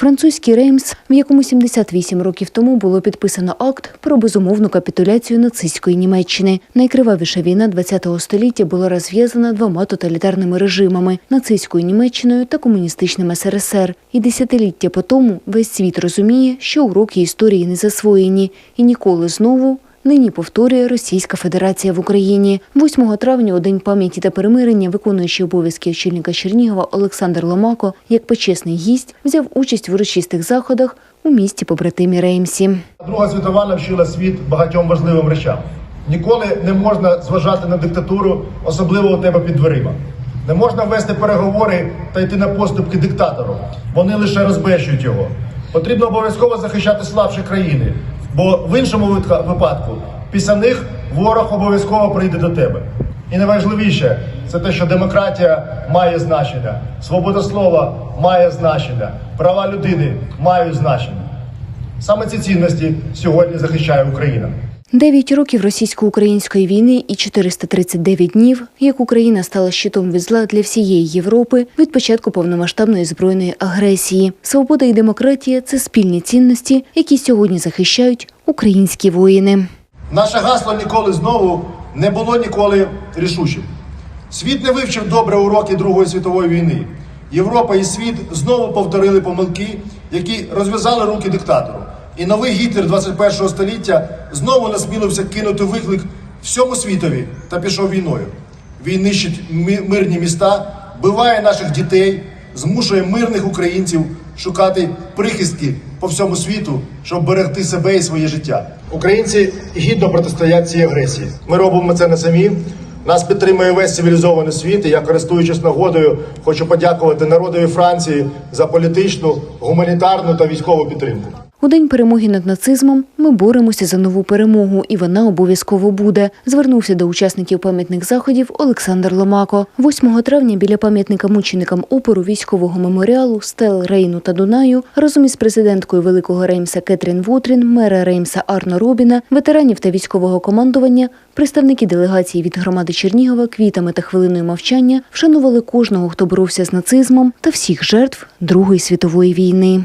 Французький Реймс, в якому 78 років тому було підписано акт про безумовну капітуляцію нацистської Німеччини. Найкривавіша війна ХХ століття була розв'язана двома тоталітарними режимами нацистською Німеччиною та комуністичним СРСР. І десятиліття по тому весь світ розуміє, що уроки історії не засвоєні і ніколи знову. Нині повторює Російська Федерація в Україні. 8 травня, у день пам'яті та перемирення, виконуючий обов'язки очільника Чернігова Олександр Ломако, як почесний гість, взяв участь в урочистих заходах у місті побратимі Реймсі. Друга світова навчила світ багатьом важливим речам. Ніколи не можна зважати на диктатуру, особливо у тебе під дверима. Не можна вести переговори та йти на поступки диктатору. Вони лише розбещують його. Потрібно обов'язково захищати слабші країни, бо в іншому випадку після них ворог обов'язково прийде до тебе. І найважливіше це те, що демократія має значення, свобода слова має значення, права людини мають значення. Саме ці цінності сьогодні захищає Україна. Дев'ять років російсько-української війни і 439 днів, як Україна стала щитом від зла для всієї Європи від початку повномасштабної збройної агресії. Свобода і демократія це спільні цінності, які сьогодні захищають українські воїни. Наше гасло ніколи знову не було ніколи рішучим. Світ не вивчив добре уроки Другої світової війни. Європа і світ знову повторили помилки, які розв'язали руки диктатору. І новий Гітлер 21-го століття знову насмілився кинути виклик всьому світові та пішов війною. Він нищить мирні міста, биває наших дітей, змушує мирних українців шукати прихистки по всьому світу, щоб берегти себе і своє життя. Українці гідно протистоять цій агресії. Ми робимо це не самі. Нас підтримує весь цивілізований світ. І я, користуючись нагодою, хочу подякувати народові Франції за політичну, гуманітарну та військову підтримку. У день перемоги над нацизмом ми боремося за нову перемогу, і вона обов'язково буде. Звернувся до учасників пам'ятних заходів Олександр Ломако. 8 травня біля пам'ятника мученикам опору військового меморіалу Стел Рейну та Дунаю разом із президенткою Великого Реймса Кетрін Вотрін, мера Реймса Арно Робіна, ветеранів та військового командування, представники делегації від громади Чернігова квітами та хвилиною мовчання вшанували кожного, хто боровся з нацизмом та всіх жертв Другої світової війни.